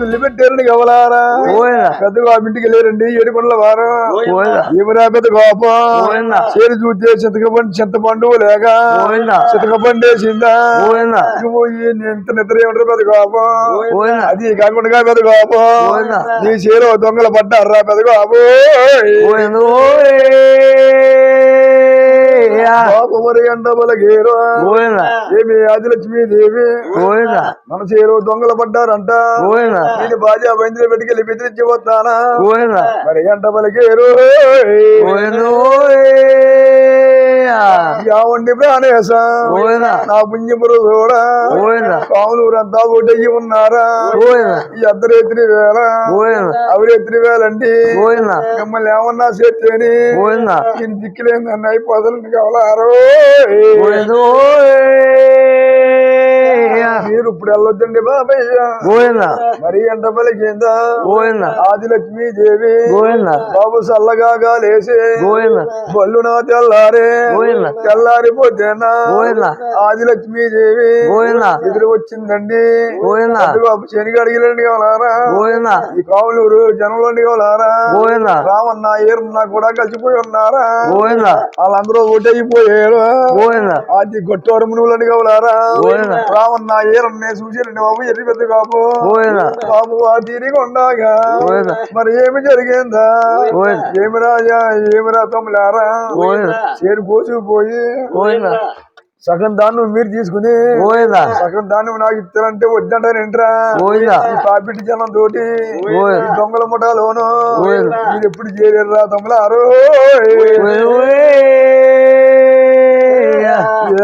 పిల్లి పెట్టారని కవలారా పోయిందా పెద్ద గోప ఇంటికి వెళ్ళారండి ఏడుకొండల వారం? ఏమరా పెద్ద గోపం పోయిందా చేరు చూస్తే చింతకపండు చింతపండు లేక చింతకపండు వేసిందా? ఈ ఎంత నిద్ర ఏమంటారు పెద్ద గోపం పోయిందా అది కాకుండా పెద్ద గోపం పోయిందా నీ చీర దొంగలు పడ్డారా పెద్ద గోపం గంట బలగేరు పోయిందా ఏమి ఆదిలక్ష్మి దేవి? మన చీర దొంగలు పడ్డారంట. నేను బాజా బందిలో పెట్టుకెళ్ళి బెదిరించి పోతానా? పోయిందా మరి గంట బలగేరు పోయింది యావండి ప్రాణేశ నా పుణ్యపురు ఒడ్డయ్యి ఉన్నారా? ఈ అర్ధరేత్రి వేళ. అవిరేత్రి వేలండి మిమ్మల్ని ఏమన్నా పోయిందా నేను అన్న అయిపోతుంది కావాలారు ఇప్పుడు వెళ్ళొద్దండి పోయిందా మరి ఎంత పలికిందా? పోయిందా ఆదిలక్ష్మీ దేవి. బాబు సల్లగా లేసి పోయిందా బళ్ళు నా తెల్లారే. పోయిందా తెల్లారిపోతేనా? ఆదిలక్ష్మీ దేవి. పోయిందా ఎదురు వచ్చిందండి. పోయిందా బాబు శనిగా అడిగిలండి కావాలారా? ఈ కావులూరు జనంలోని కావాలారా? పోయిందా రామన్న ఏరన్న కూడా కలిసిపోయి ఉన్నారా? పోయిందా వాళ్ళందరూ ఓటైపోయారు. పోయిందా అది గొట్టోరు మునుగులని కావాలారా? రామన్న ఏరన్నే చూసిరండి బాబు ఎర్రి పెద్ద బాబు. పోయిందా బాబు ఆ తీరిగా ఉండగా. మరి ఏమి జరిగిందా? ఏమి రాజా ఏమి రాతములారా పోయిందా చేరు పోసుకుపోయి సగం దాన్ని మీరు తీసుకుని పోయిందా సగం దాన్ని నాకు ఇస్తారంటే వద్దంటారేంట్రా పోయిందా ఈ పాపిటి జనం తోటి దొంగల ముఠాలోను మీరు ఎప్పుడు చేరారా తమ్ములారు?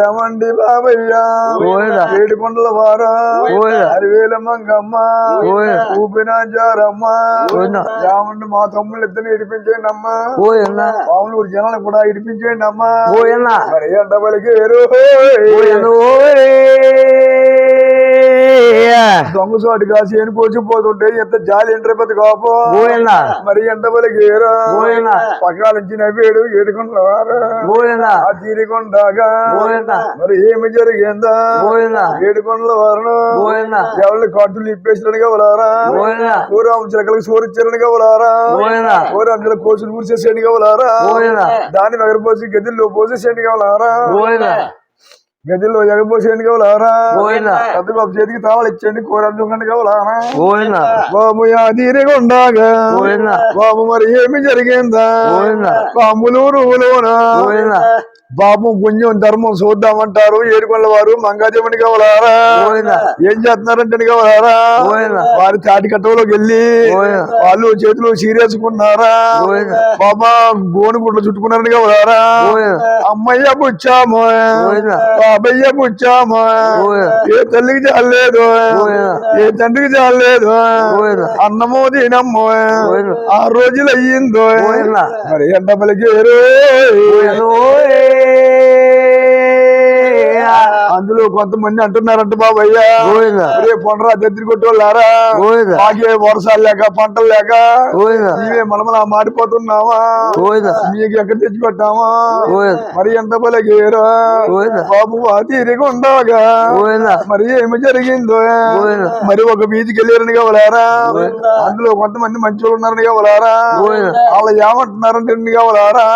ఏమండి బాబయ్య పోయిందా ఏడుకొండల వారా పోయిందా అరివేల మంగమ్మ పోయిందా ఊపిన జారమ్మ పోయిందా ఏమండి మా తమ్ముళ్ళు ఇద్దరు ఇడిపించేయండి అమ్మా పోయిందా పాములూరు జనాలు కూడా ఇడిపించేయండి అమ్మా పోయిందా మరి ఎంత పలికేరు పోయింది దొంగ చోటు కాసి ఏని పోసిపోతుంటే ఎంత జాలి ఎంటర్ పెద్ద కోపం మరి ఎంత పలికేరు పక్కల నుంచి నవ్వేడు ఏడుకొండల ఆ తీరికొండగా మరి ఏమి జరిగిందా ఏడుకుండల ఏడుకొండల ఎవరిని కట్టులు ఎవరి కార్డులు ఇప్పేసినట్టుగా వలారా పోయిందా ఊరాం చిలకలకు సోరిచ్చారనుగా వలారా పోయిందా చిలక కోసులు ఊరిసేసేట్టుగా వలారా దాన్ని ఎగరపోసి గదిలో పోసేసేయండి వలారా గదిలో ఎగరపోసేట్టుగా వలారా పోయిందా పెద్ద బాబు చేతికి తావలు ఇచ్చండి కూర చూడండి వలారా పోయిందా బాబు యాదీరిగా ఉండగా పోయిందా బాబు మరి ఏమి జరిగిందా? పాములూరు పోయిందా బాబు పుణ్యం ధర్మం చూద్దామంటారు ఏడుకొండల వారు మంగాజమని కావాలారా. ఏం చేస్తున్నారంటే కావాలారా? వారి తాటి కట్టలోకి వెళ్ళి వాళ్ళు చేతులు సీరేసుకున్నారా పోయిందా బాబా గోను గుడ్లు చుట్టుకున్నారని పోయిందా అమ్మయ్య పుచ్చాము. బాబయ్య పుచ్చాము. ఏ తల్లికి చాలేదు ఏ తండ్రికి చాలేదు అన్నమో తినమ్మో ఆ రోజులు అయ్యిందో మరి ఎండ పలికేరు. అందులో కొంతమంది అంటున్నారంట బాబయ్య. పొండరా దెత్తిరి కొట్టోళ్ళారా? మాకే వర్షాలు లేక పంటలు లేక. నీవే మనమలా మాడిపోతున్నావా? మీకు ఎక్కడ తెచ్చి పెట్టామా పోయిందా మరి ఎంత పోయిందా బాబు ఉండగా పోయిందా మరి ఏమి జరిగిందో? మరి ఒక వీధికి వెళ్ళారని కావాలారా? అందులో కొంతమంది మంచి వాళ్ళు ఉన్నారని కావాలారా? వాళ్ళు ఏమంటున్నారంటే కావాలారా?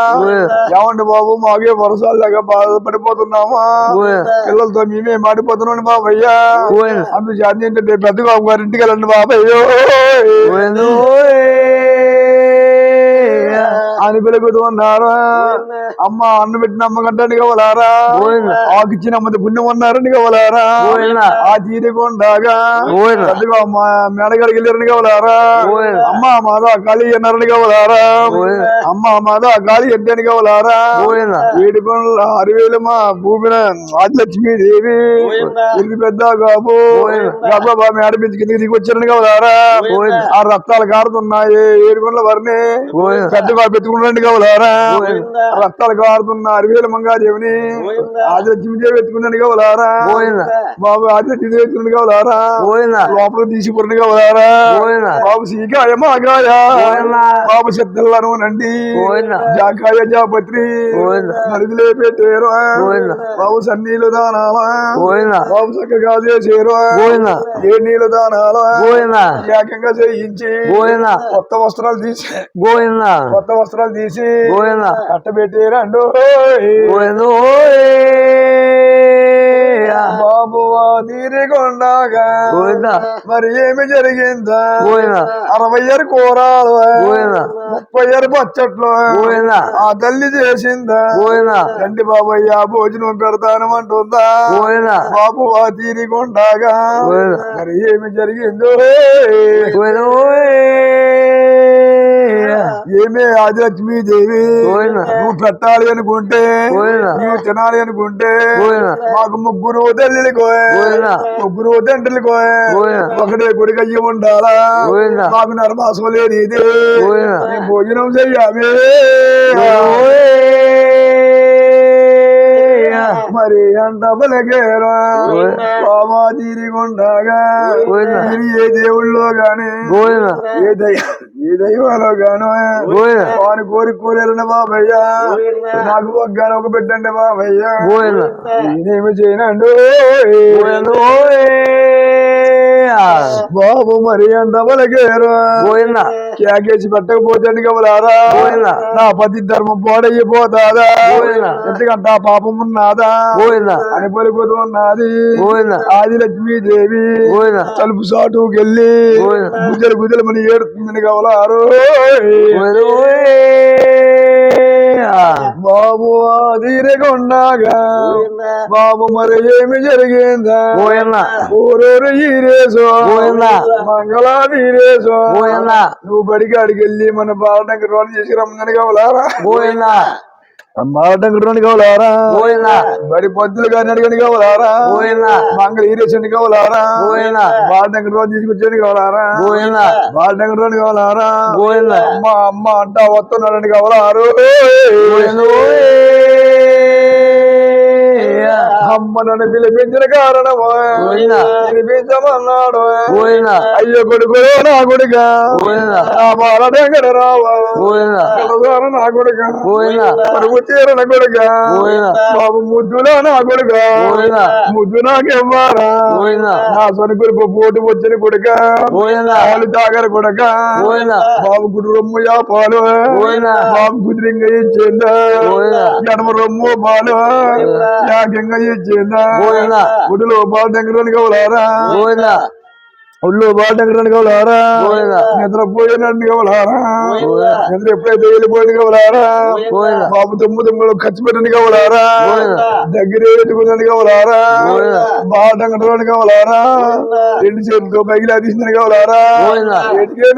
ఏమండి బాబు మాకే వర్షాలు లేక బాధపడిపోతున్నామా పోయిందా పిల్లలతో మేమే మాడిపోతున్నాం బాబయ్యా. పోయిందా అందు జాతి ఏంటంటే పెద్ద బాబు గారి ఇంటికి వెళ్ళండి బాబయ్యో పోయింది అని ఉన్నారు అమ్మ అన్నం పెట్టిన అమ్మ కావాలారా ఆకిచ్చిన అమ్మది పుణ్యం ఉన్నారని కావాలారా ఆ తీరికొండగా పెద్దగా అమ్మ మేడగాడికి వెళ్ళారని కావాలారా అమ్మ మాదా ఖాళీ అన్నారని కావాలారా అమ్మ మాదా ఖాళీ ఎంతని కావాలారా పోయిందా ఏడుకొండల అరవేలమ్మ భూమిన ఆదిలక్ష్మి దేవి. ఇల్లు పెద్ద గాబా. బాబు మేడ మీద కిందకి దిగి వచ్చారని కావాలారా ఆ రక్తాలు కారుతున్నాయి ఏడుకొండల వారిని పెద్దగా పెట్టుకున్న కవలారా గోవిందా. రక్తాలు కారుతున్న అరవేల మంగాదేవిని గోవిందా. ఆదిలక్ష్మీదేవి ఎత్తుకున్నాడు కవలారా గోవిందా. బాబు ఆదిలక్ష్మీదేవి ఎత్తుకున్నాడు కవలారా గోవిందా. లోపల కవలారా గోవిందా. బాబు సీకాయ మాగాయ. బాబు చెత్తలను నండి. జాకాయ జాపత్రి. నడిదిలే పెట్టేరు. బాబు సన్నీలు దానాలా. బాబు చక్కగా చేసేరు. ఏ నీళ్ళు దానాలా. ఏకంగా చేయించి. కొత్త వస్త్రాలు తీసి. కొత్త వస్త్రాలు తీసి గోవిందా. కట్టబెట్టారండు గోవిందో బాబు తీరికొండగా. మరి ఏమి జరిగిందా. అరవై ఆరు కూరాలు. ముప్పై ఆరు పచ్చట్లు. ఆ తల్లి చేసిందా. రండి బాబయ్య భోజనం పెడతాను అంటుందా. బాబు ఆ తీరికొండగా. మరి ఏమి జరిగిందో ఏమే ఆదిలక్ష్మీదేవి గోవిందా. నువ్వు పెట్టాలి అనుకుంటే. నువ్వు తినాలి అనుకుంటే. మాకు ముగ్గురు గోవిందా. ముగ్గురు తండ్రులు కోయే. ఒకటే గుడికి అయ్యి ఉండాలా. మాకు నరమాసం లేదు ఇది భోజనం చెయ్యాలి మరి పలకేరా గోవిందా. బాబా తీరిగుండగా ఏ దేవుళ్ళో గాని. ఏ దైవ దైవాలో గాను. వాని కోరి కోరేరన్న బాబయ్య. నాకు ఒగ్గాను ఒక పెట్టండి బాబయ్య. నేనేమి చేయనండు బాబు మరి పలకేరా గోవిందా. కేకేసి పెట్టకపోతే కవలారా గోవిందా. నా పతి ధర్మం పాడైపోతాదా గోవిందా. ఎందుకంటే ఆ పాపం ఉన్నదా గోవిందా. అని పలిపోతూ ఉన్నది గోవిందా. ఆది లక్ష్మీదేవి గోవిందా. తలుపు సాటుకెళ్ళి. గుజలు గుజలు మన ఏడుతుందని కవలారు బాబు ఆదిరగొండగా బాబు మరి ఏమి జరిగిందా. ఊరూరు ఈరేసు. మంగళా వీరేసు. నువ్వు బడికి అడిగెళ్ళి మన బాలటంకి రోడ్డు చేసి రమ్మని కావాలారా గోవిందా. బాలటంకి రోడ్డు కావాలారా. బడి పొద్దులు కానీ అడిగని కావాలారా. మంగళ ఈరేసండి కావాలారా. బాలటంకి రోడ్డు తీసుకొచ్చేది కావాలారా. బాలటంకి రోడ్డు కావాలారా. అమ్మ అమ్మ అంటా వస్తున్నాడని కావాలారు గోవిందో అమ్మ నన్ను పిలిపించిన గోవిందా. పిలిపించమన్నాడు. అయ్యో కొడుకు నా కొడుక గోవిందా. నా బాలటంకర రావా నా కొడుక. పరుగు చీరన కొడుక. బాబు ముద్దులో నా కొడుక. ముద్దు నాకెవ్వారా. నా సొనుకులు పోటు వచ్చిన కొడుక. పాలు తాగర కొడుక. బాబు గుడి రొమ్ము యా పాలు. బాబు కుదిరింగ ఇచ్చిందా గోవిందా. ఎడమ రొమ్ము పాలు యాకంగా దగ్గర కావాలారా గోవిందా. ఒళ్ళు కావాలారా గోవిందా. నిద్ర కావాలారా ఎప్పుడైతే వెళ్ళిపోయింది కావాలారా. బాబు తమ్ము తమ్ముడు ఖర్చు పెట్టండి కావాలారా. దగ్గర పెట్టుకుందని కావాలారా. బాటంగంటే కావాలారా రెండు చేతులతో పైకి తీసిందని కావాలారా. ఎటుకే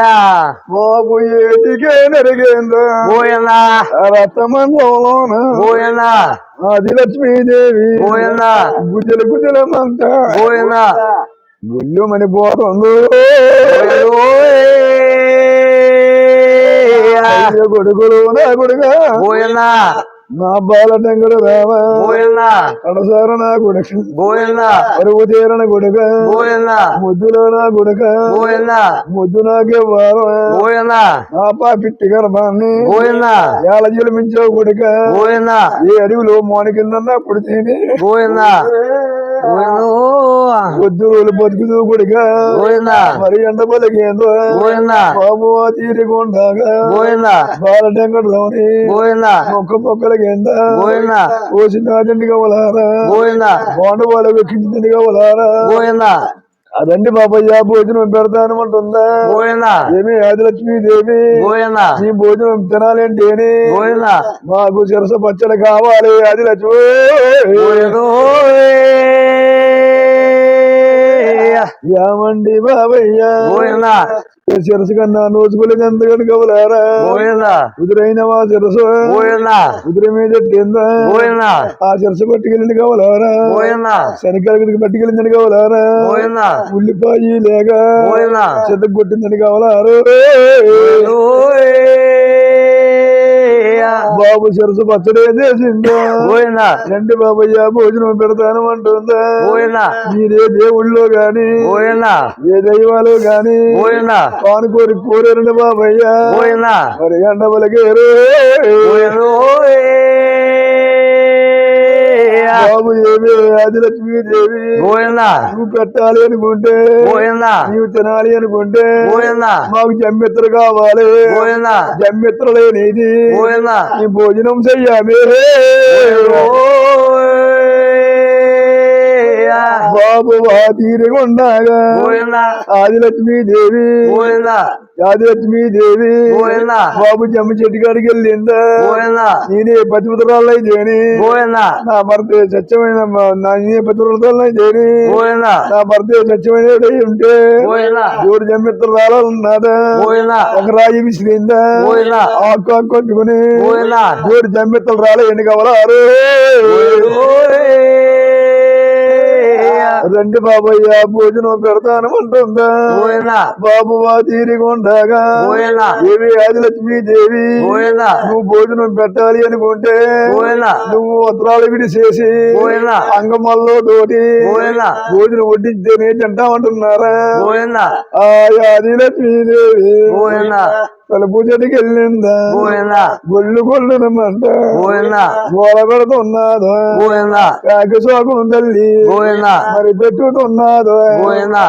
నరికిందో బాబు ఏటికే నరిగిందో గోవిందా. రథమంలోన గోవిందా. ఆది లక్ష్మీదేవి గోవిందా. గుజల గుజలమంతా గోవిందా. గుళ్ళు మని పోతుందో అయ్యో కొడుకులు నా కొడుగా గోవిందా. నా బాల టంగుడు రావా గోవిందా. కడసార నా గోవిందా. పరువు తీరన గోవిందా. ముద్దులో నా గోవిందా. ముద్దు నాకే వారం. నా పా పిట్టి గర్భాన్ని. ఏళ్ళ జీలమించావు గోవిందా. ఏ అడవిలో మోని కింద పుడితేనే పొద్దులు బతుకుతూ గోవిందా. మరి ఎండ పలికేందో. బాబు తీరికొండగా గోవిందా. బాల టంగుడు రావని గోవిందా. మొక్క మొక్కల కింద గోవిందా. కోసింది కావాలారా. బాండు వాళ్ళకు కావాలారా. అదండి బాబయ్య భోజనం పెడతాను అంటుందా. ఏమి ఆదిలక్ష్మీదేవి గోవిందా. నీ భోజనం తినాలంటేనే గోవిందా. మాకు శిరస పచ్చడి కావాలి ఆదిలక్ష్మి. యామండి బాబయ్య శిరసు కన్నా నోచుకోలేదు ఎంతగాని కవలారా కుదురైన మా శిరసు కుదురు మీద కింద. ఆ శిరసు పట్టుకెళ్ళింది కవలారా శనికాయకి పట్టుకెళ్ళిందని కవలారా ఉల్లిపాయి లేక చెత్త కొట్టిందని కవలారు బాబు శిరసు పచ్చడే చేసిందా గోవిందా రండి బాబయ్య భోజనం పెడతాను అంటుందా? గోవిందా మీరే దేవుళ్ళో గాని గోవిందా ఏ దైవాలు గాని గోవిందా పాను కోరి కోరేరండి బాబయ్య. గోవిందా మరి ఎండవలకేరు బాబు గోవిందా నువ్వు పెట్టాలి అనుకుంటే గోవిందా నీవు తినాలి అనుకుంటే గోవిందా మాకు జమ్మిత్ర కావాలి. గోవిందా జమ్మిత్ర లేనిది. గోవిందా ఈ భోజనం చెయ్యామే. బాబు ఆ తీరుగా గోవిందా ఆదిలక్ష్మి దేవి ఆదిలక్ష్మి దేవి బాబు జమ్మి చెట్టు కాడికి వెళ్ళిందా నేనే పతిపుత్రాలు అయితేని నా భర్త సత్యమైన నేనే పతిపుత్రాలు అయితేని నా భర్త సత్యమైన ఉంటే ఎవరు జమ్మిత్రాలు ఉన్నదా గోవిందా ఒక రాయి విసిరిందా ఆకు ఆకు కొట్టుకుని ఎవరు జమ్మిత్రలు రాలే ఎన్ని కావాలారు రండి బాబయ్య భోజనం పెడతాను అంటుందా? బాబు వా తీరిగుండగా ఏవి ఆదిలక్ష్మి దేవి నువ్వు భోజనం పెట్టాలి అనుకుంటే నువ్వు ఉత్తరాలు విడి చేసి అంగమల్లో తోటి భోజనం వడ్డించేనే తింటామంటున్నారా? గోవిందా తలుపు చెట్టుకి వెళ్ళిందా? గొల్లు గొల్లునమంట గోల పెడుతున్నాదో? కాకి సోకం తల్లి. మరి పెట్టుతున్నాదో? గోవిందా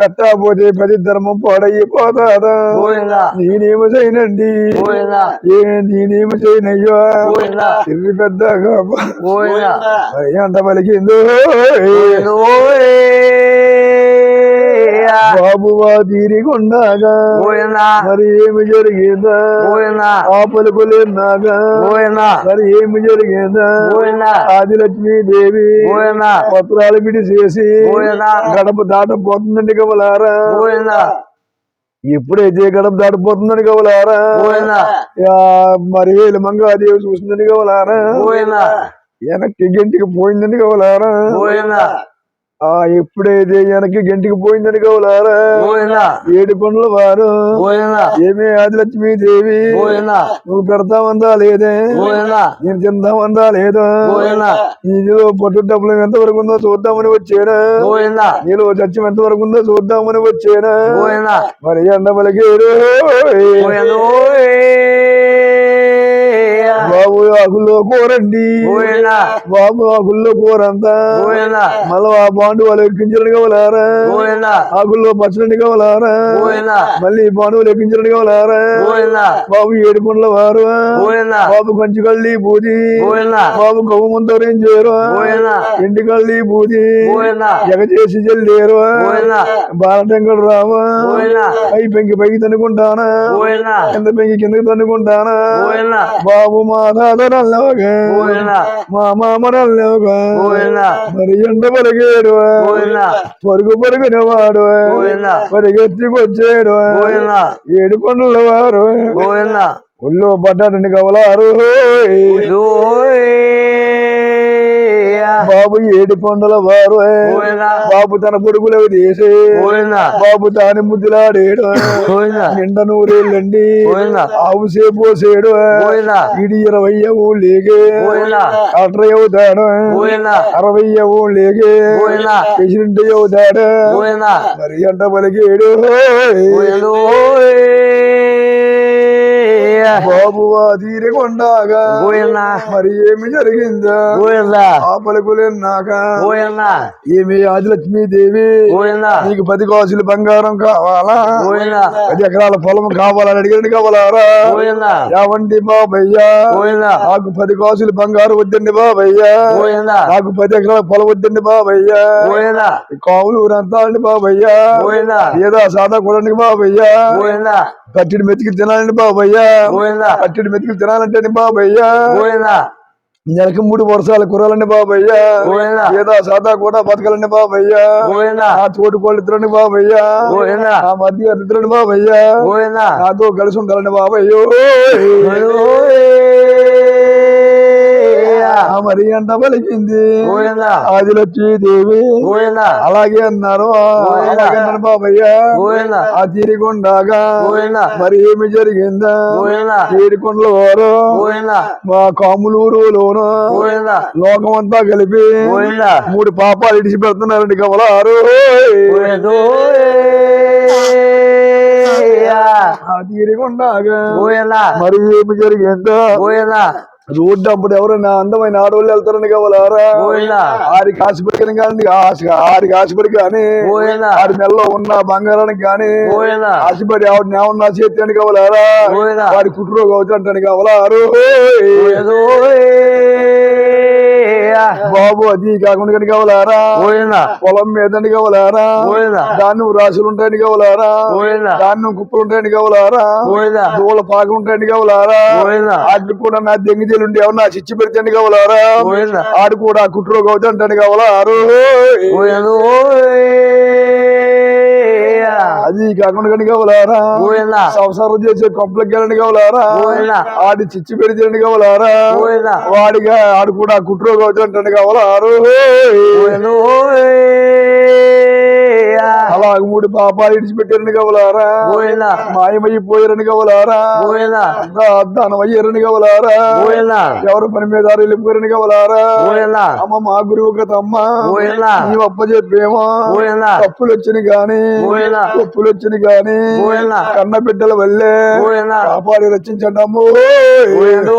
కట్టపోతే పది ధర్మం పాడైపోతాదా? నేనేమో చేయనండి. నేనేమో చేయనయ్యో? తిరిగి మరి అంత పలికిందో? బాబు వా తీరిగుండగా గోవిందా మరి ఏమి జరిగిందా? గోవిందా ఆ పలుకులేనాగా గోవిందా మరి ఏమి జరిగిందా? గోవిందా ఆదిలక్ష్మి దేవి గోవిందా పత్రాలు విడి చేసి గోవిందా గడప దాటపోతుందండి కవలారా? గోవిందా ఎప్పుడైతే గడప దాటిపోతుందని కవలారా? మరి మంగాదేవి చూసిందని కవలారా? వెనక్కి గంటికి పోయిందని కవలారా? ఆ ఎప్పుడైతే వెనక్కి గంటికి పోయిందని కవలారా గోవిందా ఏడు పనుల వారు. ఏమే ఆదిలక్ష్మి దేవి. నువ్వు పెడతామందా లేదే? నేను తిందామందా లేదా? నీలో పట్టు డబ్బులు ఎంత వరకు ఉందో చూద్దామని వచ్చానా? నీలో చచ్చం ఎంత వరకు ఉందో చూద్దామని వచ్చానా? మరి ఎండ పలికేరు బాబు ఆకుల్లో కూరండి. బాబు ఆకుల్లో కూరంతా. మళ్ళా ఆ బాండు వాళ్ళు ఎక్కించడం కావాలారా ఆకుల్లో పచ్చడి కావాలారా? మళ్ళీ బాండువులు ఎక్కించడం కావాలారా? బాబు ఏడు పండ్ల వారు. బాబు కంచి కళ్ళి బూది. గోవిందా బాబు గవ్వు ముందరేం చేయరు. గోవిందా ఇంటి కళ్ళి బూది. గోవిందా ఎగ చేసి చెల్లేరు బాలటంకడు రావా. పై పెంకి పైకి తనుకుంటానా కింద పెంకి కిందకి తనుకుంటానా బాబు మా మరి ఎండ పరుగు పరుగున వాడు గోవిందా పరిగెత్తుకొచ్చాడు గోవిందా ఏడు పండ్ల వారు ఒళ్ళు పడ్డాడని కవలారు బాబు ఏడు పండుల వారు బాబు తన పొడుగులకు తీసి. బాబు తాని ముద్దులాడేడు నిండ నూరేళ్ళండి. ఆవు సేపోసేడు గోవిందా ఇడి ఇరవై గోవిందా డాక్టర్ అవుతాడు అరవై గోవిందా ప్రెసిడెంట్ అవుతాడు మరి అంట పలికేడు బాబు తీరకొండాగా గోవిందా మరి ఏమి జరిగిందా గోవిందా ఆ పలుకులేనాక గోవిందా ఏమి ఆదిలక్ష్మి దేవి గోవిందా నీకు పది కాసులు బంగారం కావాలా గోవిందా పది ఎకరాల పొలం కావాలని అడిగినట్టు కావాలారా గోవిందా యావండి బాబయ్యా గోవిందా నాకు పది కాసులు బంగారు వద్దండి బాబయ్యా గోవిందా నాకు పది ఎకరాల పొలం వద్దండి బాబయ్యా గోవిందా కావులు ఊరంతా అండి బాబయ్యా గోవిందా ఏదో సాదా కూడండి బాబయ్యా గోవిందా పట్టిడి మెతికి తినాలండి బాబయ్యా. పట్టిడి మెతికి తినాలంటే బాబయ్యా. నెలకి మూడు వర్షాలు కుర్రాలండి బాబయ్య. ఏదో సాదా కూడా బతకాలండి బాబయ్య. ఆ తోటి కోళ్ళు ఇద్దరండి బాబయ్య. ఆ మధ్య ఇద్దరండి బాబయ్య. నాతో కలిసి ఉండాలండి బాబయ్యో. మరి అంట పలికింది. ఆదిలక్ష్మి దేవి. అలాగే అన్నారు. బాబయ్య. ఆ తీరికొండగా. మరి ఏమి జరిగిందా? తీరికొండల వారు మా కాములూరులోను గోవిందా? లోకమంతా కలిపి మూడు పాపాలు ఇడిచి పెడుతున్నారండి కమలారు తీరికొండగా. మరి ఏమి జరిగిందా? రోడ్డు అప్పుడు ఎవరైనా అందమైన ఆడవాళ్ళు వెళ్తారని కావాలారా ఆడికి ఆశపడికని కానీ ఆశ- ఆడికి ఆశపడి కానీ ఆడి నెలలో ఉన్న బంగారానికి కానీ ఆశపడి ఆవిడ ఏమన్నా చేతి కావాలారా గోవిందా వాడి కుట్రో అవుతాంటాను కావాలారు బాబు అది కాకుండా కావాలారా? గోవిందా పొలం మీదని కావాలారా? గోవిందా దాన్ని రాసులు ఉంటాయని కావాలారా? గోవిందా దాన్ని కుప్పలు ఉంటాయని కావాలారా? గోవిందా దూల పాక ఉంటాయని కావాలారా? గోవిందా వాటికి కూడా నా దెంగిజీలు ఉండి ఏమన్నా చిచ్చి పెడితే కావాలారా? గోవిందా ఆడు కూడా కుట్రో అవుతాంటాను కావాలారు? అది కాకుండా కనుక కావాలారా? సంసారం చేసే కంప్లైంట్ వెళ్ళండి కావాలారా? ఆడి చిచ్చి పెడితే కావాలారా? గోవిందా వాడిగా ఆడు కూడా కుట్రో అవుతాంటాను కావాలారు? అలా మూడు పాపాలు ఇడిచిపెట్టారని కావాలారా? మాయమైపోయారని కావాలారా? దానమయ్యారని కావాలారా? ఎవరు పని మీద వెళ్ళిపోయారని కావాలారా? అమ్మ మా గురువు కదమ్మ గోవిందా నీ అప్ప చెప్పేమో తప్పులు వచ్చిన గాని. తప్పులు వచ్చిన గాని. కన్న బిడ్డల వల్లే. రక్షించండి అమ్మో. గోవిందో.